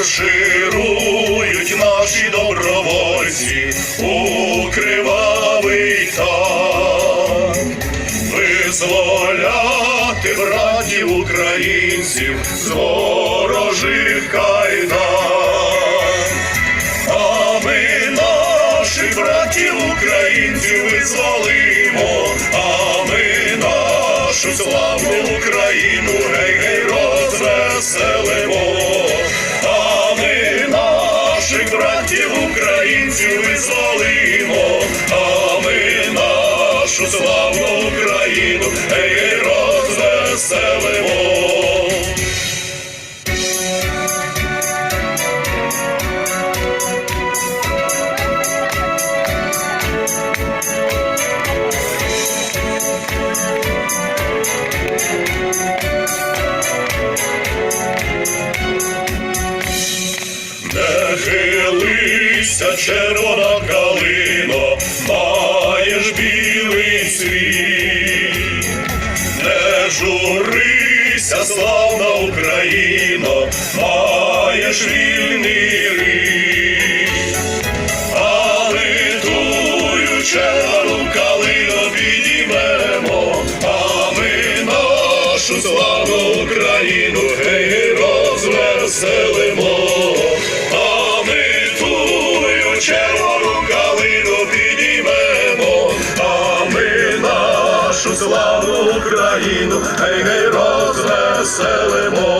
Марширують наші добровольці у кривавий там визволяти братів українців з ворожих кайдан. А ми наших братів українців визволимо, а ми нашу славну Україну гей гей братів українців визволимо, а ми нашу славну Україну гей розвеселимо. Не хилися, червона калино, маєш білий світ, не журися, славна Україно, маєш вільний Україну гей гей розвеселимо,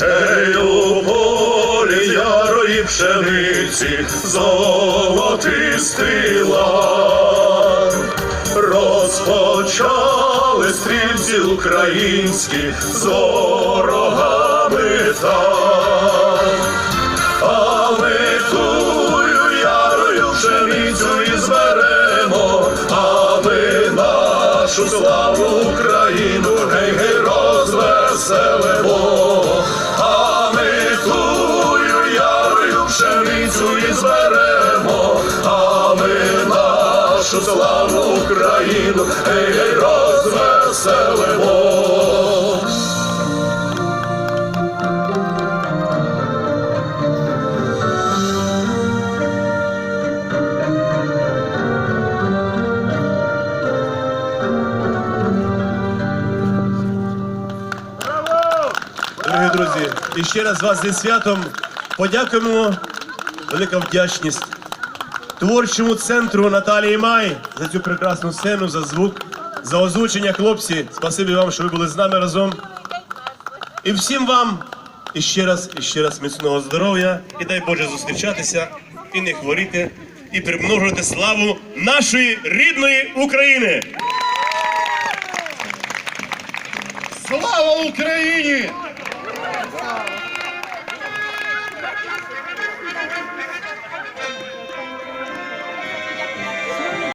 гей у полі ярої пшениці, золотистий лан. Розпочали стрільці українські з ворогами там. Нашу славу Україну гей гей розвеселимо, а ми тую ярою пшеницю і зберемо, а ми нашу славу Україну гей гей розвеселимо. Дорогі друзі, і ще раз вас зі святом подякуємо. Велика вдячність творчому центру Наталії Май за цю прекрасну сцену, за звук, за озвучення хлопці. Спасибі вам, що ви були з нами разом. І всім вам і ще раз, і ще раз міцного здоров'я, і дай Боже зустрічатися, і не хворіти, і примножувати славу нашої рідної України. Слава Україні!